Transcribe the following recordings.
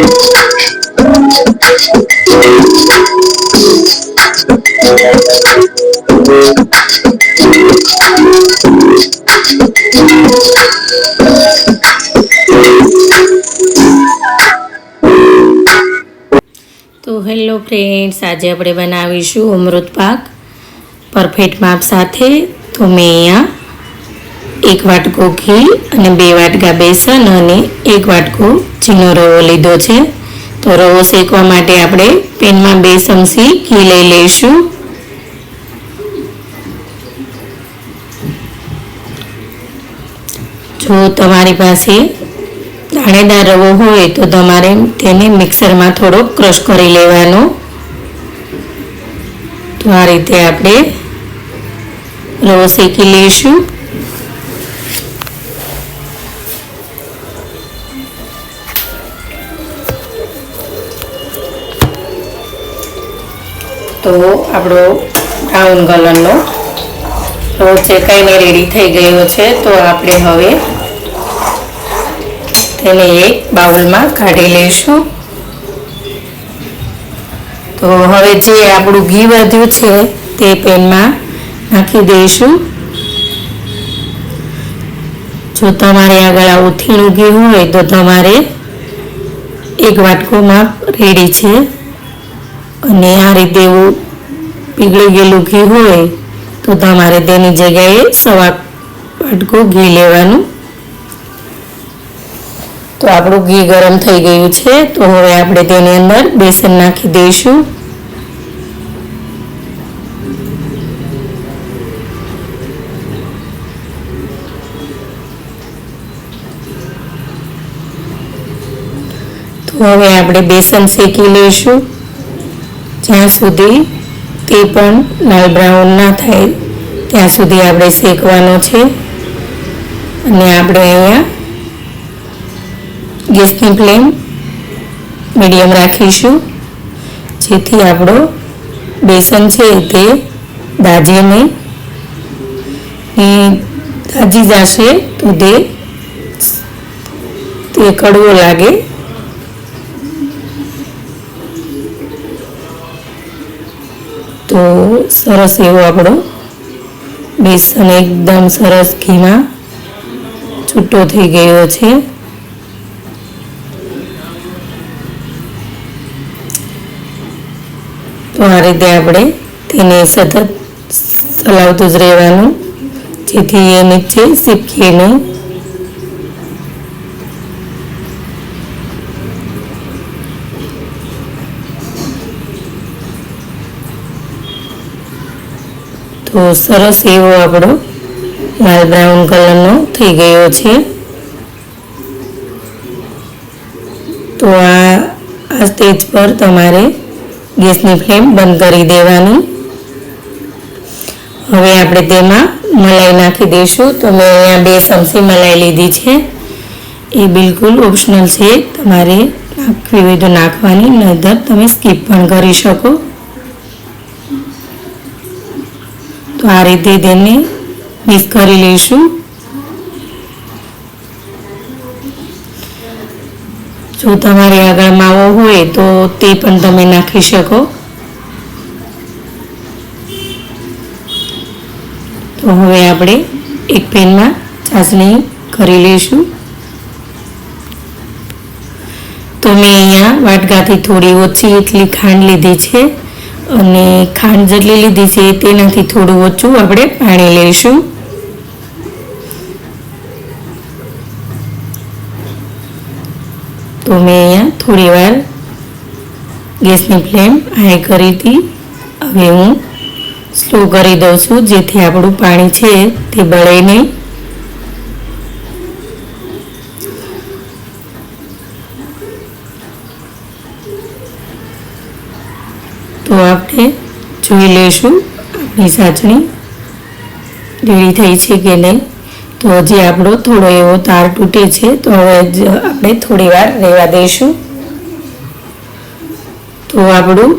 તો hello friends આજે આપણે બનાવીશું અમૃત પાક. પરફેક્ટ માપ સાથે તો મેં અહીંયા એક વાટકો ઘી અને બે વાટકા બેસન અને એક વાટકો ઝીણો રવો લીધો છે. તો રવો શેકવા માટે આપણે પેનમાં બે ચમચી ઘી લઈ લઈશું. જો તમારી પાસે દાણેદાર રવો હોય તો તમારે તેને મિક્સરમાં થોડો ક્રશ કરી લેવાનો. તો આ રીતે આપણે રવો શેકી લઈશું. તો આપણો બ્રાઉન કલરનો રવો શેકાઈને રેડી થઈ ગયો છે, તો આપણે હવે તેને એક બાઉલમાં કાઢી લઈશું. તો હવે જે આપણું ઘી વધ્યું છે, તે પેનમાં નાખી દઈશું. જો તમારે આગળ આવું થીણું ઘી હોય તો તમારે એક વાટકોમાં રેડી છે. અને આ રીતે એવું પીગળી ગયેલું ઘી હોય, તો તમારે તેની જગ્યાએ સવા વાટકો ઘી લેવાનું. તો આપણું ઘી ગરમ થઈ ગયું છે, તો હવે આપણે તેની અંદર બેસન નાખી દઈશું. તો હવે આપણે બેસન શેકી લઈશું. જ્યાં સુધી તે પણ લાલ બ્રાઉન ના થાય, ત્યાં સુધી આપણે શેકવાનો છે. અને આપણે અહીંયા ગેસની ફ્લેમ મીડિયમ રાખીશું, જેથી આપણો બેસન છે તે દાજે નહીં. દાજી જશે તે તે કડવો લાગે. તો સરસ એવો આપણો બેસન એકદમ સરસ ઘીમાં છૂટો થઈ ગયો છે. તો આ રીતે આપણે તેને સતત ચલાવતું જ રહેવાનું. જેથી એ નીચે સીપકે તો સરસ એવો આપણો લાલ બ્રાઉન કલરનો થઈ ગયો છે. તો આ આ સ્ટેજ પર તમારે ગેસની ફ્લેમ બંધ કરી દેવાની. હવે આપણે તેમાં મલાઈ નાખી દઈશું. તો મેં અહીંયા બે ચમચી મલાઈ લીધી છે. એ બિલકુલ ઓપ્શનલ છે. તમારે નાખવી હોય તો નાખવાની, નહીતર તમે સ્કીપ પણ કરી શકો. તો આ રીતે તેને મિક્સ કરી લઈશું. જો તમારે આગળ માવો હોય તો તે પણ તમે નાખી શકો. તો હવે આપણે એક પેનમાં ચાસણી કરી લઈશું. તો મેં અહીંયા વાટકાથી થોડી ઓછી એટલી ખાંડ લીધી છે. અને ખાંડ જેટલી લીધી છે તેનાથી થોડું ઓછું આપણે પાણી લઈશું. તો મેં અહીંયા થોડી વાર ગેસની ફ્લેમ હાઈ કરી હતી. હવે હું સ્લો કરી દઉં છું, જેથી આપણું પાણી છે તે બળે નહીં. આપણે જોઈ લઈશું. આપણી સાચણી રેડી થઈ છે કે નહીં? તો હજી આપણો થોડો એવો તાર તૂટે છે, તો હવે જ આપણે થોડી વાર રહેવા દઈશું. તો આપણું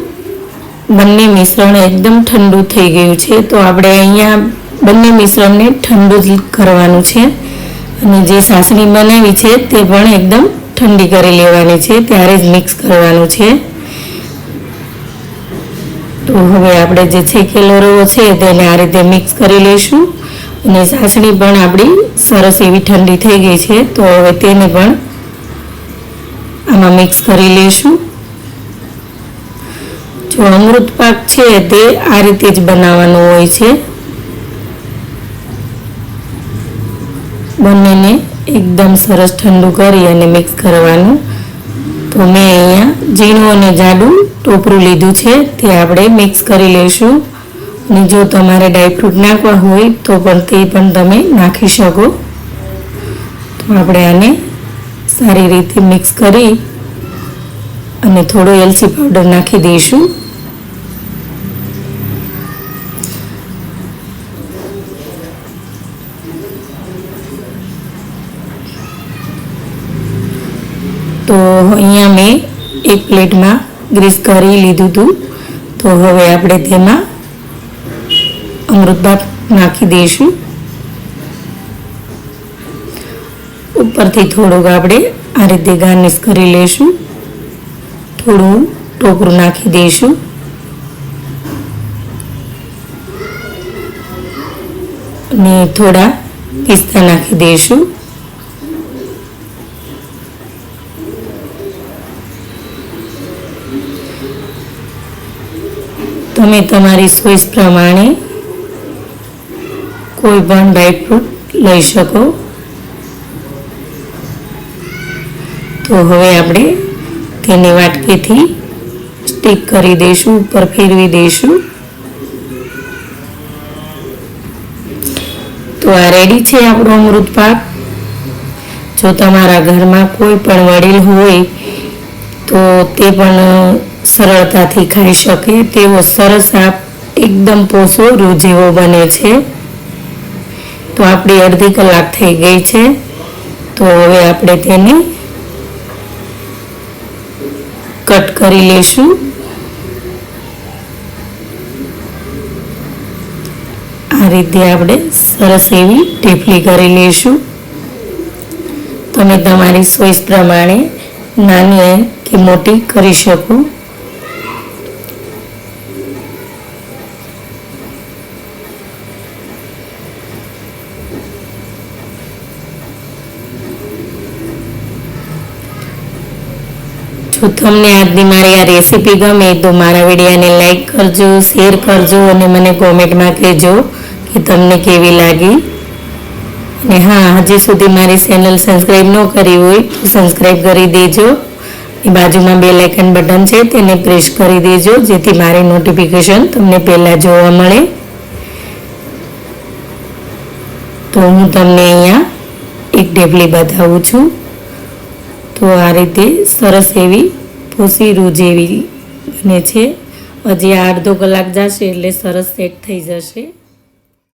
બંને મિશ્રણ એકદમ ઠંડુ થઈ ગયું છે, તો આપણે અહીંયા બંને મિશ્રણને ઠંડુ જ કરવાનું છે. અને જે સાસણી બનાવી છે તે પણ એકદમ ઠંડી કરી લેવાની છે, ત્યારે જ મિક્સ કરવાનું છે. તો હવે આપણે જે શેકેલો રવો છે તેને આ રીતે મિક્સ કરી લઈશું. અને સાસણી પણ આપણી સરસ એવી ઠંડી થઈ ગઈ છે, તો હવે તેને પણ આમાં મિક્સ કરી લઈશું. જો અમૃત પાક છે તે આ રીતે જ બનાવવાનો હોય છે. બંનેને એકદમ સરસ ઠંડુ કરી અને મિક્સ કરવાનું. તો મેં અહીંયા ઝીણું અને જાડું ટોપરું લીધું છે, તે આપણે મિક્સ કરી લઈશું. અને જો તમારે ડ્રાયફ્રૂટ નાખવા હોય, તો પણ તે પણ તમે નાખી શકો. તો આપણે આને સારી રીતે મિક્સ કરી અને થોડો એલચી પાવડર નાખી દઈશું. તો અહીંયા મેં એક પ્લેટમાં ગ્રીસ કરી લીધું હતું. તો હવે આપણે તેમાં અમૃતભાત નાખી દઈશું. ઉપરથી થોડુંક આપણે આ રીતે ગાર્નિશ કરી લઈશું. થોડું ટોપરું નાખી દઈશું. અને થોડા પિસ્તા નાખી દઈશું. તમે તમારી ચોઈસ પ્રમાણે કોઈ પણ ડ્રાયફ્રૂટ લઈ શકો. તો હવે આપણે તેને વાટકીથી સ્ટીક કરી દઈશું, ઉપર ફેરવી દઈશું. તો આ રેડી છે આપણો અમૃત પાક. જો તમારા ઘરમાં કોઈ પણ વડીલ હોય, તો તે પણ સરળતાથી ખાઈ શકે. તેવો સરસ આ એકદમ પોસો રૂ જેવો બને છે. તો આપણી અડધી કલાક થઈ ગઈ છે. તો હવે આપણે તેને કટ કરી લઈશું. આ રીતે આપણે સરસ એવી ટીફલી કરી લઈશું. તમે તમારી સોઈસ પ્રમાણે નાની કે મોટી કરી શકો. જો તમને આજની મારી આ રેસીપી ગમે તો મારા વિડીયાને લાઈક કરજો શેર કરજો અને મને કોમેન્ટમાં કહેજો કે તમને કેવી લાગી. અને હા, હજી સુધી મારી ચેનલ સબસ્ક્રાઈબ ન કરી હોય તો સબસ્ક્રાઈબ કરી દેજો. બાજુમાં બે લાઇકન બટન છે તેને પ્રેસ કરી દેજો, જેથી મારી નોટિફિકેશન તમને પહેલાં જોવા મળે. તો હું તમને અહીંયા એક ઢેફલી બતાવું છું. તો આ રીતે સરસ એવી ભૂસી રૂ જેવી બને છે. હજી અડધો કલાક જશે એટલે સરસ સેટ થઈ જશે.